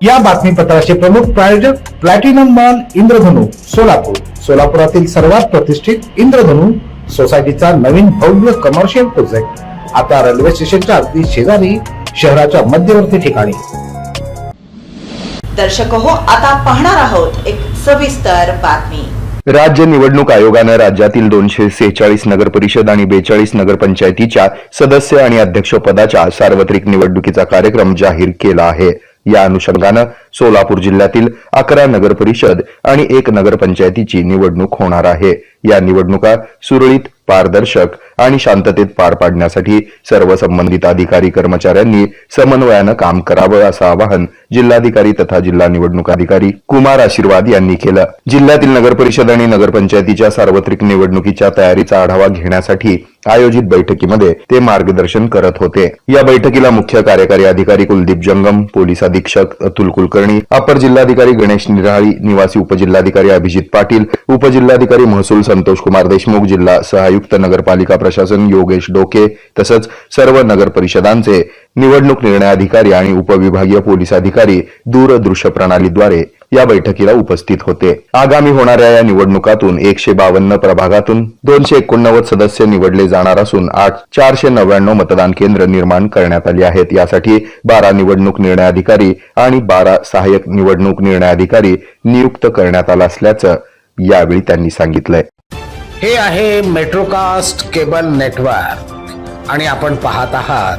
या बातमीपत्राचे प्रमुख प्रायोजक प्लॅटिनम मॉल इंद्रधनु सोलापूर. सोलापुरातील सर्वात प्रतिष्ठित इंद्रधनु सोसायटीचा नवीन भव्य कमर्शियल प्रोजेक्ट आता रेल्वे स्टेशनच्या अगदी शेजारी शहराच्या मध्यवर्ती ठिकाणी. दर्शक हो आता पाहणार आहोत एक सविस्तर बातमी. राज्य निवडणूक आयोगानं राज्यातील दोनशे सेहेचाळीस नगर परिषद आणि बेचाळीस नगरपंचायतीच्या सदस्य आणि अध्यक्षपदाच्या सार्वत्रिक निवडणुकीचा कार्यक्रम जाहीर केला आहे. या अनुषंगानं सोलापूर जिल्ह्यातील अकरा नगर परिषद आणि एक नगरपंचायतीची निवडणूक होणार आहे. या निवडणुका सुरळीत पारदर्शक आणि शांततेत पार पाडण्यासाठी सर्व संबंधित अधिकारी कर्मचाऱ्यांनी समन्वयानं काम करावं असं आवाहन जिल्हाधिकारी तथा जिल्हा निवडणूक अधिकारी कुमार आशीर्वाद यांनी केलं. जिल्ह्यातील नगर परिषद आणि नगरपंचायतीच्या सार्वत्रिक निवडणुकीच्या तयारीचा आढावा घेण्यासाठी आयोजित बैठकीमध्ये ते मार्गदर्शन करत होते. या बैठकीला मुख्य कार्यकारी अधिकारी कुलदीप जंगम पोलीस अधीक्षक अतुल कुलकर्णी अपर जिल्हाधिकारी गणेश निराळी निवासी उपजिल्हाधिकारी अभिजित पाटील उपजिल्हाधिकारी महसूल संतोष कुमार देशमुख जिल्हा सहायुक्त नगरपालिका प्रशासन योगेश डोके तसंच सर्व नगर परिषदांचे निवडणूक निर्णय अधिकारी आणि उपविभागीय पोलीस अधिकारी दूरदृश्य प्रणालीद्वारे या बैठकीला उपस्थित होते. आगामी होणाऱ्या या निवडणुकातून एकशे बावन्न प्रभागातून दोनशे एकोणनव्वद सदस्य निवडले जाणार असून आठ चारशे नव्याण्णव मतदान केंद्र निर्माण करण्यात आली आहेत. यासाठी बारा निवडणूक निर्णय अधिकारी आणि बारा सहाय्यक निवडणूक निर्णय अधिकारी नियुक्त करण्यात आला असल्याचं यावेळी त्यांनी सांगितलंय. हे आहे मेट्रोकास्ट केबल नेटवर्क आणि आपण पाहत आहात